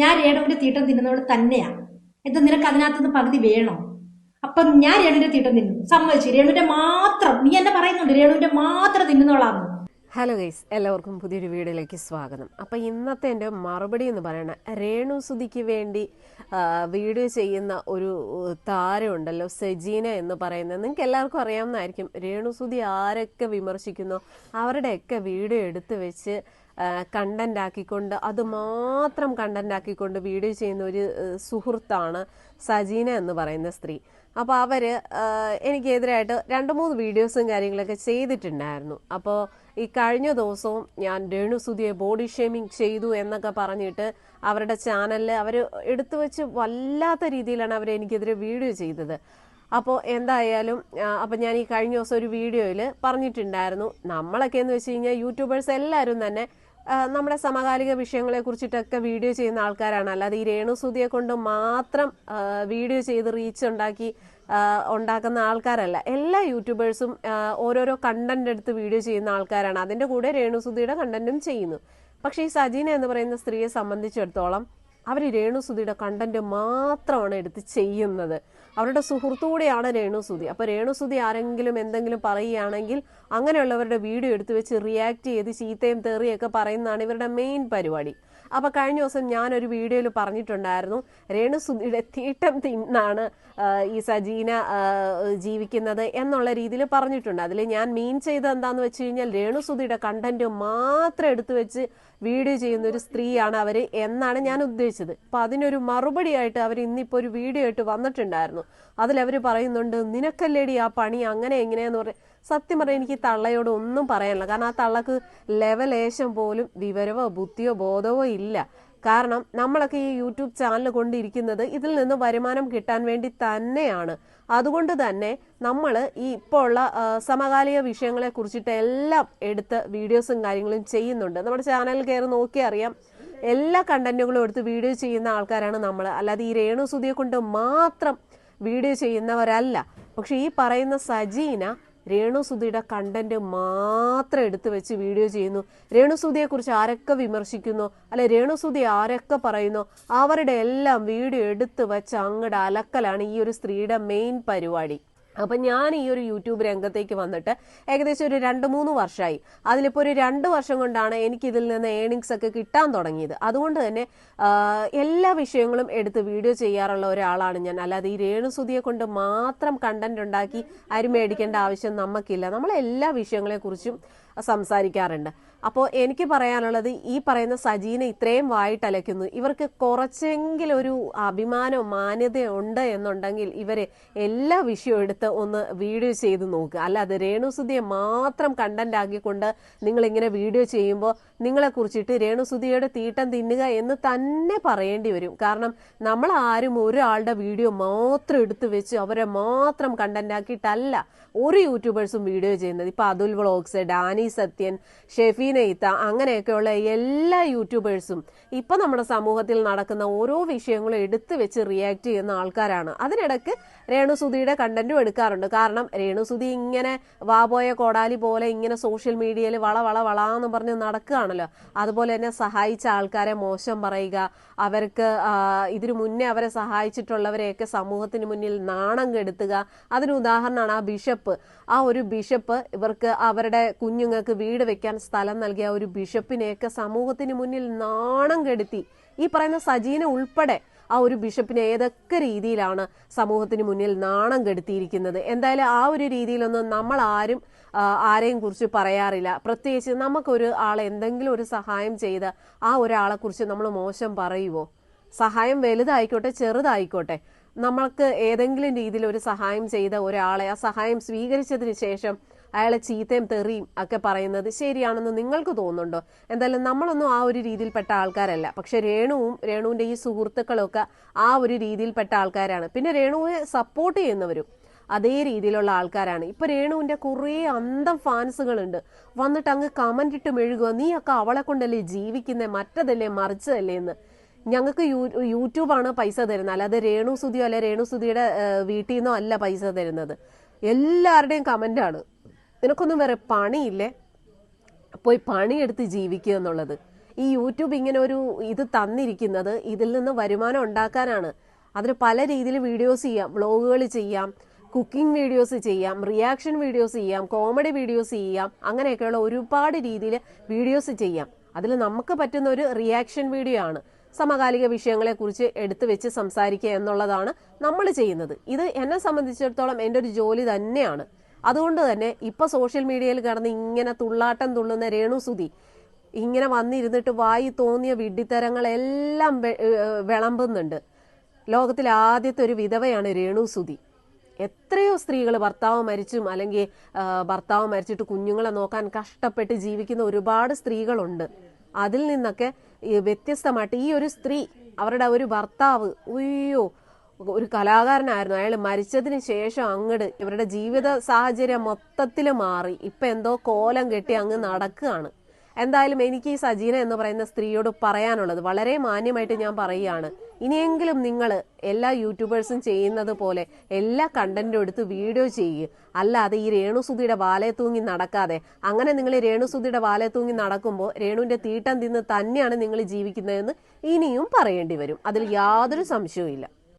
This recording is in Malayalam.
ഞാൻ രേണുവിന്റെ തീട്ടം തിന്നുന്നവൾ തന്നെയാ. എന്താ നിനക്ക് അതിനകത്തുനിന്ന് പകുതി വേണോ? അപ്പം ഞാൻ രേണുവിന്റെ തീട്ടം തിന്നു. സമ്മതിച്ചു. രേണുവിന്റെ മാത്രം നീ എന്നെ പറയുന്നുണ്ട്. രേണുവിന്റെ മാത്രം തിന്നുന്നവളാന്ന്. Hello guys. എല്ലാവർക്കും പുതിയൊരു വീഡിയോയിലേക്ക് സ്വാഗതം. അപ്പോൾ ഇന്നത്തെ എന്റെ മറുപടി എന്ന് പറയുന്നത് രേണു സുധിക്ക് വേണ്ടി വീഡിയോ ചെയ്യുന്ന ഒരു താരമുണ്ടല്ലോ സജീന എന്ന് പറയുന്നത് നിങ്ങൾക്ക് എല്ലാവർക്കും അറിയാവുന്നതായിരിക്കും. രേണു സുധി ആരൊക്കെ വിമർശിക്കുന്നോ അവരുടെയൊക്കെ വീഡിയോ എടുത്തു വെച്ച് കണ്ടന്റ് ആക്കിക്കൊണ്ട് അത് മാത്രം കണ്ടന്റ് ആക്കിക്കൊണ്ട് വീഡിയോ ചെയ്യുന്ന ഒരു സുഹൃത്താണ് സജീന എന്ന് പറയുന്ന സ്ത്രീ. അപ്പോൾ അവർ എനിക്കെതിരായിട്ട് രണ്ട് മൂന്ന് വീഡിയോസും കാര്യങ്ങളൊക്കെ ചെയ്തിട്ടുണ്ടായിരുന്നു. അപ്പോൾ ഈ കഴിഞ്ഞ ദിവസവും ഞാൻ രേണുസുതിയെ ബോഡി ഷേമിങ് ചെയ്തു എന്നൊക്കെ പറഞ്ഞിട്ട് അവരുടെ ചാനലിൽ അവർ എടുത്തു വെച്ച് വല്ലാത്ത രീതിയിലാണ് അവർ എനിക്കെതിരെ വീഡിയോ ചെയ്തത്. അപ്പോൾ എന്തായാലും അപ്പോൾ ഞാൻ ഈ കഴിഞ്ഞ ദിവസം ഒരു വീഡിയോയിൽ പറഞ്ഞിട്ടുണ്ടായിരുന്നു. നമ്മളൊക്കെ എന്ന് വെച്ച് കഴിഞ്ഞാൽ യൂട്യൂബേഴ്സ് എല്ലാവരും തന്നെ നമ്മുടെ സമകാലിക വിഷയങ്ങളെ കുറിച്ചിട്ടൊക്കെ വീഡിയോ ചെയ്യുന്ന ആൾക്കാരാണ്. അല്ലാതെ ഈ രേണുസുതിയെ കൊണ്ട് മാത്രം വീഡിയോ ചെയ്ത് റീച്ച് ഉണ്ടാക്കി ഉണ്ടാക്കുന്ന ആൾക്കാരല്ല. എല്ലാ യൂട്യൂബേഴ്സും ഓരോരോ കണ്ടന്റ് എടുത്ത് വീഡിയോ ചെയ്യുന്ന ആൾക്കാരാണ്. അതിന്റെ കൂടെ രേണുസുതിയുടെ കണ്ടന്റും ചെയ്യുന്നു. പക്ഷേ ഈ സജീന എന്ന് പറയുന്ന സ്ത്രീയെ സംബന്ധിച്ചിടത്തോളം അവർ രേണുസുതിയുടെ കണ്ടന്റ് മാത്രമാണ് എടുത്ത് ചെയ്യുന്നത്. അവരുടെ സുഹൃത്തുകൂടെയാണ് രേണുസുതി. അപ്പോൾ രേണുസുതി ആരെങ്കിലും എന്തെങ്കിലും പറയുകയാണെങ്കിൽ അങ്ങനെയുള്ളവരുടെ വീഡിയോ എടുത്തു വെച്ച് റിയാക്ട് ചെയ്ത് ചീത്തയും തേറിയൊക്കെ പറയുന്നതാണ് ഇവരുടെ മെയിൻ പരിപാടി. അപ്പോൾ കഴിഞ്ഞ ദിവസം ഞാനൊരു വീഡിയോയിൽ പറഞ്ഞിട്ടുണ്ടായിരുന്നു. രേണു സുധിയുടെ തീട്ടം തിന്നാണ് ഈ സജീന ജീവിക്കുന്നത് എന്നുള്ള രീതിയിൽ പറഞ്ഞിട്ടുണ്ട്. അതിൽ ഞാൻ മീൻ ചെയ്തത് എന്താന്ന് വെച്ച് കഴിഞ്ഞാൽ രേണുസുതിയുടെ കണ്ടന്റ് മാത്രം എടുത്തു വെച്ച് വീഡിയോ ചെയ്യുന്ന ഒരു സ്ത്രീയാണ് അവർ എന്നാണ് ഞാൻ ഉദ്ദേശിച്ചത്. അപ്പൊ അതിനൊരു മറുപടിയായിട്ട് അവർ ഇന്നിപ്പോ ഒരു വീഡിയോ ആയിട്ട് വന്നിട്ടുണ്ടായിരുന്നു. അതിൽ അവർ പറയുന്നുണ്ട് നിനക്കല്ലേടി ആ പണി? അങ്ങനെ എങ്ങനെയാന്ന് പറയും സത്യം പറയാൻ എനിക്ക് തള്ളയോട് ഒന്നും പറയാനില്ല. കാരണം ആ തള്ളക്ക് ലെവലേശം പോലും വിവരമോ ബുദ്ധിയോ ബോധവോ ഇല്ല. കാരണം നമ്മളൊക്കെ ഈ യൂട്യൂബ് ചാനൽ കൊണ്ടിരിക്കുന്നത് ഇതിൽ നിന്ന് വരുമാനം കിട്ടാൻ വേണ്ടി തന്നെയാണ്. അതുകൊണ്ട് തന്നെ നമ്മൾ ഈ ഇപ്പോൾ ഉള്ള സമകാലിക വിഷയങ്ങളെ കുറിച്ചിട്ട് എല്ലാം എടുത്ത് വീഡിയോസും കാര്യങ്ങളും ചെയ്യുന്നുണ്ട്. നമ്മുടെ ചാനൽ കയറി നോക്കി അറിയാം. എല്ലാ കണ്ടന്റുകളും എടുത്ത് വീഡിയോ ചെയ്യുന്ന ആൾക്കാരാണ് നമ്മൾ അല്ലാതെ ഈ രേണു സുധിയെ കൊണ്ട് മാത്രം വീഡിയോ ചെയ്യുന്നവരല്ല. പക്ഷെ ഈ പറയുന്ന സജീന രേണുസുതിയുടെ കണ്ടന്റ് മാത്രം എടുത്തു വെച്ച് വീഡിയോ ചെയ്യുന്നു. രേണുസുധിയെ കുറിച്ച് ആരൊക്കെ വിമർശിക്കുന്നു? അല്ലെ രേണുസുധി ആരൊക്കെ പറയുന്നു? അവരുടെ എല്ലാം വീഡിയോ എടുത്തു വെച്ച് അങ്ങടെ അലക്കലാണ് ഈ ഒരു സ്ത്രീയുടെ മെയിൻ പരിപാടി. അപ്പം ഞാൻ ഈ ഒരു യൂട്യൂബ് രംഗത്തേക്ക് വന്നിട്ട് ഏകദേശം ഒരു രണ്ട് മൂന്ന് വർഷമായി അതിലിപ്പോൾ ഒരു രണ്ട് വർഷം കൊണ്ടാണ് എനിക്ക് ഇതിൽ നിന്ന് ഏണിങ്സ് ഒക്കെ കിട്ടാൻ തുടങ്ങിയത്. അതുകൊണ്ട് തന്നെ എല്ലാ വിഷയങ്ങളും എടുത്ത് വീഡിയോ ചെയ്യാറുള്ള ഒരാളാണ് ഞാൻ. അല്ലാതെ ഈ രേണുസുതിയെ കൊണ്ട് മാത്രം കണ്ടന്റ് ഉണ്ടാക്കി അരി മേടിക്കേണ്ട ആവശ്യം നമുക്കില്ല നമ്മൾ എല്ലാ വിഷയങ്ങളെ കുറിച്ചും സംസാരിക്കാറുണ്ട്. അപ്പോൾ എനിക്ക് പറയാനുള്ളത് ഈ പറയുന്ന സജീനെ ഇത്രയും വായിട്ടലയ്ക്കുന്നു. ഇവർക്ക് കുറച്ചെങ്കിലും ഒരു അഭിമാനവും മാന്യതയോ ഉണ്ട് എന്നുണ്ടെങ്കിൽ ഇവരെ എല്ലാ വിഷയവും എടുത്ത് ഒന്ന് വീഡിയോ ചെയ്ത് നോക്കുക അല്ലാതെ രേണുസുതിയെ മാത്രം കണ്ടന്റ് ആക്കിക്കൊണ്ട് നിങ്ങളിങ്ങനെ വീഡിയോ ചെയ്യുമ്പോൾ നിങ്ങളെ കുറിച്ചിട്ട് രേണുസുതിയുടെ തീട്ടം തിന്നുക എന്ന് തന്നെ പറയേണ്ടി വരും. കാരണം നമ്മൾ ആരും ഒരാളുടെ വീഡിയോ മാത്രം എടുത്തു വെച്ച് അവരെ മാത്രം കണ്ടന്റ് ആക്കിയിട്ടല്ല ഒരു യൂട്യൂബേഴ്സും വീഡിയോ ചെയ്യുന്നത്. ഇപ്പൊ അതുൽ വ്ളോഗ്സ് ഡാനി സത്യൻ ഷെഫീന ഇത്ത അങ്ങനെയൊക്കെയുള്ള എല്ലാ യൂട്യൂബേഴ്സും ഇപ്പം നമ്മുടെ സമൂഹത്തിൽ നടക്കുന്ന ഓരോ വിഷയങ്ങളും എടുത്തു വെച്ച് റിയാക്ട് ചെയ്യുന്ന ആൾക്കാരാണ്. അതിനിടയ്ക്ക് രേണുസുതിയുടെ കണ്ടന്റും എടുക്കാറുണ്ട്. കാരണം രേണുസുതി ഇങ്ങനെ വാപോയ കോടാലി പോലെ ഇങ്ങനെ സോഷ്യൽ മീഡിയയിൽ വള വള എന്ന് പറഞ്ഞ് നടക്കുകയാണല്ലോ. അതുപോലെ തന്നെ സഹായിച്ച ആൾക്കാരെ മോശം പറയുക അവർക്ക് ഇതിനു മുന്നേ അവരെ സഹായിച്ചിട്ടുള്ളവരെയൊക്കെ സമൂഹത്തിന് മുന്നിൽ നാണം കെടുത്തുക അതിന് ഉദാഹരണമാണ് ആ ബിഷപ്പ്. ആ ഒരു ബിഷപ്പ് ഇവർക്ക് അവരുടെ കുഞ്ഞുങ്ങൾക്ക് വീട് വെക്കാൻ സ്ഥലം നൽകിയ ഒരു ബിഷപ്പിനെയൊക്കെ സമൂഹത്തിന് മുന്നിൽ നാണം കെടുത്തി. ഈ പറയുന്ന സജീന ഉൾപ്പെടെ ആ ഒരു ബിഷപ്പിനെ ഏതൊക്കെ രീതിയിലാണ് സമൂഹത്തിന് മുന്നിൽ നാണം കെടുത്തിയിരിക്കുന്നത്? എന്തായാലും ആ ഒരു രീതിയിലൊന്നും നമ്മൾ ആരും ആരെയും കുറിച്ച് പറയാറില്ല. പ്രത്യേകിച്ച് നമുക്കൊരു ആളെ എന്തെങ്കിലും ഒരു സഹായം ചെയ്ത് ആ ഒരാളെ കുറിച്ച് നമ്മൾ മോശം പറയുവോ? സഹായം വലുതായിക്കോട്ടെ ചെറുതായിക്കോട്ടെ. നമ്മൾക്ക് ഏതെങ്കിലും രീതിയിൽ ഒരു സഹായം ചെയ്ത ഒരാളെ ആ സഹായം സ്വീകരിച്ചതിന് ശേഷം അയാളെ ചീത്തയും തെറിയും ഒക്കെ പറയുന്നത് ശരിയാണെന്ന് നിങ്ങൾക്ക് തോന്നുന്നുണ്ടോ? എന്തായാലും നമ്മളൊന്നും ആ ഒരു രീതിയിൽപ്പെട്ട ആൾക്കാരല്ല. പക്ഷെ രേണുവും രേണുവിന്റെ ഈ സുഹൃത്തുക്കളൊക്കെ ആ ഒരു രീതിയിൽപ്പെട്ട ആൾക്കാരാണ്. പിന്നെ രേണുവിനെ സപ്പോർട്ട് ചെയ്യുന്നവരും അതേ രീതിയിലുള്ള ആൾക്കാരാണ്. ഇപ്പൊ രേണുവിന്റെ കുറേ അന്തം ഫാൻസുകളുണ്ട്. വന്നിട്ട് അങ്ങ് കമന്റ് ഇട്ട് മെഴുകുക നീയൊക്കെ അവളെ കൊണ്ടല്ലേ ജീവിക്കുന്നേ? മറ്റതല്ലേ? മറിച്ചതല്ലേ? എന്ന്. ഞങ്ങൾക്ക് യൂ യൂട്യൂബാണ് പൈസ തരുന്നത്. അല്ലാതെ രേണു സുതിയോ അല്ലെ രേണു സുതിയുടെ വീട്ടിൽ നിന്നോ അല്ല പൈസ തരുന്നത്. എല്ലാവരുടെയും കമന്റാണ് നിനക്കൊന്നും വേറെ പണിയില്ലേ? പോയി പണിയെടുത്ത് ജീവിക്കുക എന്നുള്ളത്. ഈ യൂട്യൂബ് ഇങ്ങനെ ഒരു ഇത് തന്നിരിക്കുന്നത് ഇതിൽ നിന്ന് വരുമാനം ഉണ്ടാക്കാനാണ്. അതിന് പല രീതിയിൽ വീഡിയോസ് ചെയ്യാം. വ്ളോഗുകൾ ചെയ്യാം കുക്കിംഗ് വീഡിയോസ് ചെയ്യാം റിയാക്ഷൻ വീഡിയോസ് ചെയ്യാം കോമഡി വീഡിയോസ് ചെയ്യാം. അങ്ങനെയൊക്കെയുള്ള ഒരുപാട് രീതിയിൽ വീഡിയോസ് ചെയ്യാം. അതിൽ നമുക്ക് പറ്റുന്ന ഒരു റിയാക്ഷൻ വീഡിയോ ആണ്. സമകാലിക വിഷയങ്ങളെക്കുറിച്ച് എടുത്തു വെച്ച് സംസാരിക്കുക എന്നുള്ളതാണ് നമ്മൾ ചെയ്യുന്നത്. ഇത് എന്നെ സംബന്ധിച്ചിടത്തോളം എന്റെ ഒരു ജോലി തന്നെയാണ്. അതുകൊണ്ട് തന്നെ ഇപ്പൊ സോഷ്യൽ മീഡിയയിൽ കടന്ന് ഇങ്ങനെ തുള്ളാട്ടം തുള്ളുന്ന രേണുസുതി ഇങ്ങനെ വന്നിരുന്നിട്ട് വായി തോന്നിയ വിഡ്ഢിത്തരങ്ങളെല്ലാം വെ- ഏഹ് വിളമ്പുന്നുണ്ട്. ലോകത്തിലെ ആദ്യത്തെ ഒരു വിധവയാണ് രേണുസുതി എത്രയോ സ്ത്രീകൾ ഭർത്താവ് മരിച്ചും അല്ലെങ്കിൽ ഭർത്താവ് മരിച്ചിട്ട് കുഞ്ഞുങ്ങളെ നോക്കാൻ കഷ്ടപ്പെട്ട് ജീവിക്കുന്ന ഒരുപാട് സ്ത്രീകളുണ്ട്. അതിൽ നിന്നൊക്കെ വ്യത്യസ്തമായിട്ട് ഈ ഒരു സ്ത്രീ അവരുടെ ഒരു ഭർത്താവ് ഉയ്യോ ഒരു കലാകാരനായിരുന്നു. അയാൾ മരിച്ചതിന് ശേഷം അങ്ങട് ഇവരുടെ ജീവിത സാഹചര്യം മൊത്തത്തിൽ മാറി. ഇപ്പൊ എന്തോ കോലം കെട്ടി അങ്ങ് നടക്കുകയാണ് എന്തായാലും എനിക്ക് ഈ സജീന എന്ന് പറയുന്ന സ്ത്രീയോട് പറയാനുള്ളത് വളരെ മാന്യമായിട്ട് ഞാൻ പറയുകയാണ്. ഇനിയെങ്കിലും നിങ്ങൾ എല്ലാ യൂട്യൂബേഴ്സും ചെയ്യുന്നത് പോലെ എല്ലാ കണ്ടന്റും എടുത്ത് വീഡിയോ ചെയ്യുക അല്ലാതെ ഈ രേണുസുതിയുടെ വാലയെ തൂങ്ങി നടക്കാതെ. അങ്ങനെ നിങ്ങൾ രേണുസുതിയുടെ വാലയെ തൂങ്ങി നടക്കുമ്പോൾ രേണുവിന്റെ തീട്ടം തിന്ന് തന്നെയാണ് നിങ്ങൾ ജീവിക്കുന്നതെന്ന് ഇനിയും പറയേണ്ടി വരും. അതിൽ യാതൊരു സംശയവും